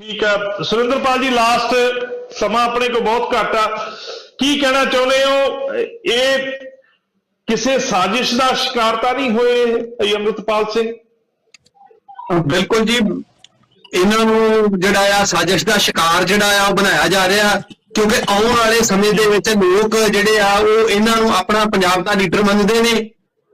ਠੀਕ ਹੈ ਸੁਰਿੰਦਰਪਾਲ ਜੀ ਲਾਸਟ ਸਮਾਂ ਆਪਣੇ ਕੋਲ ਬਹੁਤ ਘੱਟ ਆ। ਕੀ ਕਹਿਣਾ ਚਾਹੁੰਦੇ ਹੋ? ਇਹ ਕਿਸੇ ਸਾਜ਼ਿਸ਼ ਦਾ ਸ਼ਿਕਾਰ ਤਾਂ ਨਹੀਂ ਹੋਏ ਇਹ ਅਮਰਤਪਾਲ ਸਿੰਘ? ਬਿਲਕੁਲ ਜੀ। ਇਹਨਾਂ ਨੂੰ ਜਿਹੜਾ ਆ ਸਾਜ਼ਿਸ਼ ਦਾ ਸ਼ਿਕਾਰ ਜਿਹੜਾ ਆ ਉਹ ਬਣਾਇਆ ਜਾ ਰਿਹਾ, ਕਿਉਂਕਿ ਆਉਣ ਵਾਲੇ ਸਮੇਂ ਦੇ ਵਿੱਚ ਲੋਕ ਜਿਹੜੇ ਆ ਉਹ ਇਹਨਾਂ ਨੂੰ ਆਪਣਾ ਪੰਜਾਬ ਦਾ ਲੀਡਰ ਮੰਨਦੇ ਨੇ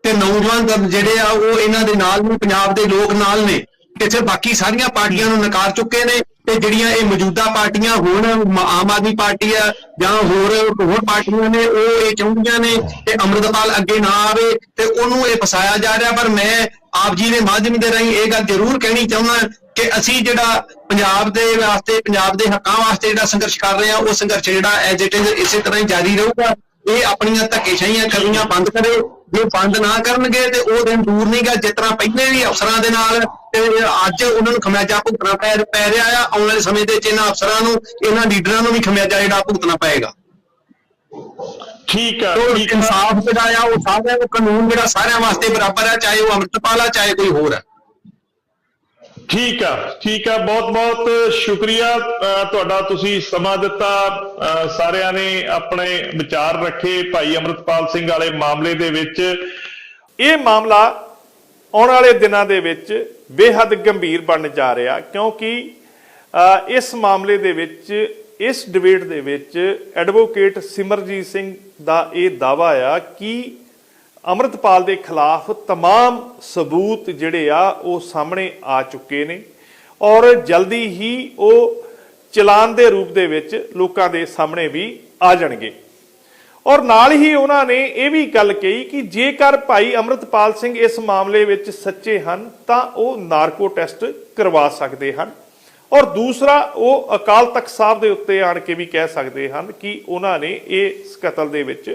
ਤੇ ਨੌਜਵਾਨ ਜਿਹੜੇ ਆ ਉਹ ਇਹਨਾਂ ਦੇ ਨਾਲ ਨੇ, ਪੰਜਾਬ ਦੇ ਲੋਕ ਨਾਲ ਨੇ। ਇੱਥੇ ਬਾਕੀ ਸਾਰੀਆਂ ਪਾਰਟੀਆਂ ਨੂੰ ਨਕਾਰ ਚੁੱਕੇ ਨੇ। ਤੇ ਜਿਹੜੀਆਂ ਇਹ ਮੌਜੂਦਾ ਪਾਰਟੀਆਂ ਹੁਣ ਆਮ ਆਦਮੀ ਪਾਰਟੀ ਆ ਜਾਂ ਹੋਰ ਹੋਰ ਪਾਰਟੀਆਂ ਨੇ, ਉਹ ਇਹ ਚਾਹੁੰਦੀਆਂ ਨੇ ਕਿ ਅੰਮ੍ਰਿਤਪਾਲ ਅੱਗੇ ਨਾ ਆਵੇ ਤੇ ਉਹਨੂੰ ਇਹ ਫਸਾਇਆ ਜਾ ਰਿਹਾ। ਪਰ ਮੈਂ ਆਪ ਜੀ ਦੇ ਮਾਧਿਅਮ ਦੇ ਰਾਹੀਂ ਇਹ ਗੱਲ ਜ਼ਰੂਰ ਕਹਿਣੀ ਚਾਹੁੰਦਾ ਕਿ ਅਸੀਂ ਜਿਹੜਾ ਪੰਜਾਬ ਦੇ ਵਾਸਤੇ, ਪੰਜਾਬ ਦੇ ਹੱਕਾਂ ਵਾਸਤੇ ਜਿਹੜਾ ਸੰਘਰਸ਼ ਕਰ ਰਹੇ ਹਾਂ, ਉਹ ਸੰਘਰਸ਼ ਜਿਹੜਾ ਐਜ ਇਟ ਇਜ਼ ਇਸੇ ਤਰ੍ਹਾਂ ਹੀ ਜਾਰੀ ਰਹੂਗਾ। ਇਹ ਆਪਣੀਆਂ ਧੱਕੇਸ਼ਾਹੀਆਂ ਕਰਨੀਆਂ ਬੰਦ ਕਰੇ। ਜੇ ਬੰਦ ਨਾ ਕਰਨਗੇ ਤੇ ਉਹ ਦਿਨ ਦੂਰ ਨਹੀਂਗਾ ਜਿਸ ਤਰ੍ਹਾਂ ਪਹਿਲੇ ਵੀ ਅਫਸਰਾਂ ਦੇ ਨਾਲ ਤੇ ਅੱਜ ਉਹਨਾਂ ਨੂੰ ਖਮਿਆਜਾ ਭੁਗਤਣਾ ਪੈ ਪੈ ਰਿਹਾ ਆ ਆਉਣ ਵਾਲੇ ਸਮੇਂ ਦੇ ਵਿੱਚ ਇਹਨਾਂ ਅਫਸਰਾਂ ਨੂੰ ਇਹਨਾਂ ਲੀਡਰਾਂ ਨੂੰ ਵੀ ਖਮਿਆਜਾ ਜਿਹੜਾ ਭੁਗਤਣਾ ਪਏਗਾ। ਠੀਕ ਆ। ਇਨਸਾਫ ਜਿਹੜਾ ਆ ਉਹ ਸਾਰਿਆਂ ਨੂੰ ਕਾਨੂੰਨ ਜਿਹੜਾ ਸਾਰਿਆਂ ਵਾਸਤੇ ਬਰਾਬਰ ਆ ਚਾਹੇ ਉਹ ਅੰਮ੍ਰਿਤਪਾਲ ਆ ਚਾਹੇ ਕੋਈ ਹੋਰ ਆ। ਠੀਕ ਆ ਠੀਕ ਆ, ਬਹੁਤ ਬਹੁਤ ਸ਼ੁਕਰੀਆ। ਤੁਹਾਡਾ ਤੁਸੀਂ ਸਮਾਂ ਦਿੱਤਾ। ਸਾਰਿਆਂ ਨੇ ਆਪਣੇ ਵਿਚਾਰ ਰੱਖੇ ਭਾਈ ਅਮਰਤਪਾਲ ਸਿੰਘ ਵਾਲੇ ਮਾਮਲੇ ਦੇ ਵਿੱਚ। ਇਹ ਮਾਮਲਾ ਆਉਣ ਵਾਲੇ ਦਿਨਾਂ ਦੇ ਵਿੱਚ ਬੇਹੱਦ ਗੰਭੀਰ ਬਣ ਜਾ ਰਿਹਾ, ਕਿਉਂਕਿ ਅਹ ਇਸ ਮਾਮਲੇ ਦੇ ਵਿੱਚ, ਇਸ ਡਿਬੇਟ ਦੇ ਵਿੱਚ ਐਡਵੋਕੇਟ ਸਿਮਰਜੀਤ ਸਿੰਘ ਦਾ ਇਹ ਦਾਵਾ ਆ ਕਿ ਅਮਰਤਪਾਲ ਦੇ ਖਿਲਾਫ तमाम ਸਬੂਤ ਜਿਹੜੇ ਆ ਉਹ ਸਾਹਮਣੇ ਆ ਚੁੱਕੇ ਨੇ ਔਰ ਜਲਦੀ ਹੀ ਉਹ ਚਲਾਨ ਦੇ ਰੂਪ ਦੇ ਵਿੱਚ ਲੋਕਾਂ ਦੇ ਸਾਹਮਣੇ ਵੀ ਆ ਜਾਣਗੇ ਔਰ ਨਾਲ ਹੀ ਉਹਨਾਂ ਨੇ ਇਹ ਵੀ ਗੱਲ ਕਹੀ ਕਿ ਜੇਕਰ ਭਾਈ ਅਮਰਤਪਾਲ ਸਿੰਘ ਇਸ ਮਾਮਲੇ ਵਿੱਚ ਸੱਚੇ ਹਨ ਤਾਂ ਉਹ ਨਾਰਕੋ ਟੈਸਟ ਕਰਵਾ ਸਕਦੇ ਹਨ ਔਰ ਦੂਸਰਾ ਉਹ ਅਕਾਲ ਤਖਤ ਸਾਹਿਬ ਦੇ ਉੱਤੇ ਆਣ ਕੇ ਵੀ ਕਹਿ ਸਕਦੇ ਹਨ ਕਿ ਉਹਨਾਂ ਨੇ ਇਸ ਕਤਲ ਦੇ ਵਿੱਚ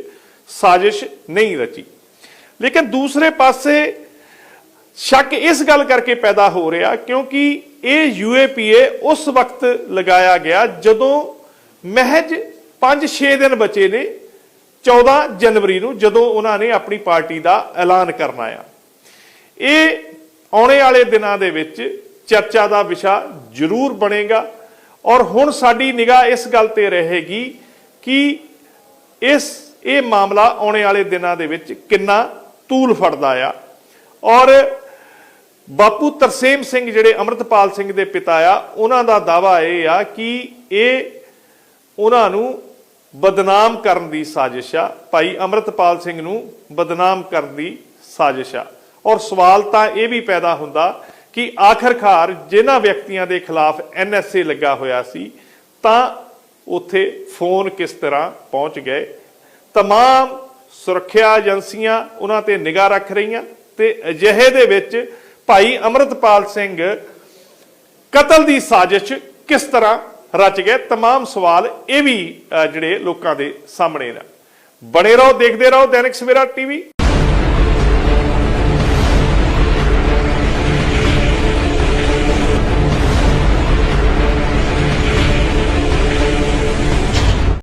ਸਾਜ਼ਿਸ਼ ਨਹੀਂ ਰਚੀ ਲੇਕਿਨ ਦੂਸਰੇ ਪਾਸੇ ਸ਼ੱਕ ਇਸ ਗੱਲ ਕਰਕੇ ਪੈਦਾ ਹੋ ਰਿਹਾ ਕਿਉਂਕਿ ਇਹ ਯੂਏਪੀਏ ਉਸ ਵਕਤ ਲਗਾਇਆ ਗਿਆ ਜਦੋਂ ਮਹਿਜ 5-6 ਦਿਨ ਬਚੇ ਨੇ 14 ਜਨਵਰੀ ਨੂੰ ਜਦੋਂ ਉਹਨਾਂ ਨੇ ਆਪਣੀ ਪਾਰਟੀ ਦਾ ਐਲਾਨ ਕਰਨਾ ਆ ਇਹ ਆਉਣੇ ਵਾਲੇ ਦਿਨਾਂ ਦੇ ਵਿੱਚ ਚਰਚਾ ਦਾ ਵਿਸ਼ਾ ਜ਼ਰੂਰ ਬਣੇਗਾ ਔਰ ਹੁਣ ਸਾਡੀ ਨਿਗਾਹ ਇਸ ਗੱਲ ਤੇ ਰਹੇਗੀ ਕਿ ਇਸ, ਇਹ ਮਾਮਲਾ ਆਉਣੇ ਵਾਲੇ ਦਿਨਾਂ ਦੇ ਵਿੱਚ ਕਿੰਨਾ ਤੂਲ ਫੜਦਾ ਆ। ਔਰ ਬਾਪੂ ਤਰਸੇਮ ਸਿੰਘ ਜਿਹੜੇ ਅਮਰਤਪਾਲ ਸਿੰਘ ਦੇ ਪਿਤਾ ਆ, ਉਹਨਾਂ ਦਾ ਦਾਵਾ ਇਹ ਆ ਕਿ ਇਹ ਉਹਨਾਂ ਨੂੰ ਬਦਨਾਮ ਕਰਨ ਦੀ ਸਾਜ਼ਿਸ਼ ਆ। ਭਾਈ ਅਮਰਤਪਾਲ ਸਿੰਘ ਨੂੰ ਬਦਨਾਮ ਕਰਨ ਦੀ ਸਾਜ਼ਿਸ਼ ਆ। ਔਰ ਸਵਾਲ ਤਾਂ ਇਹ ਵੀ ਪੈਦਾ ਹੁੰਦਾ ਕਿ ਆਖਰਕਾਰ ਜਿਨ੍ਹਾਂ ਵਿਅਕਤੀਆਂ ਦੇ ਖਿਲਾਫ ਐਨਐਸਏ ਲੱਗਾ ਹੋਇਆ ਸੀ, ਤਾਂ ਉੱਥੇ ਫੋਨ ਕਿਸ ਤਰ੍ਹਾਂ ਪਹੁੰਚ ਗਏ। ਤਮਾਮ ਸੁਰੱਖਿਆ ਏਜੰਸੀਆਂ ਉਹਨਾਂ ਤੇ ਨਿਗਾਹ ਰੱਖ ਰਹੀਆਂ ਤੇ ਅਜਿਹੇ ਦੇ ਵਿੱਚ ਭਾਈ ਅਮਰਤਪਾਲ ਸਿੰਘ ਕਤਲ ਦੀ ਸਾਜ਼ਿਸ਼ ਕਿਸ ਤਰ੍ਹਾਂ ਰਚ ਗਏ तमाम ਸਵਾਲ ਇਹ ਵੀ ਅਹ, ਜਿਹੜੇ ਲੋਕਾਂ ਦੇ ਸਾਹਮਣੇ ਨੇ ਬਣੇ ਰਹੋ ਦੇਖਦੇ ਰਹੋ ਦੈਨਿਕ ਸਵੇਰਾ ਟੀਵੀ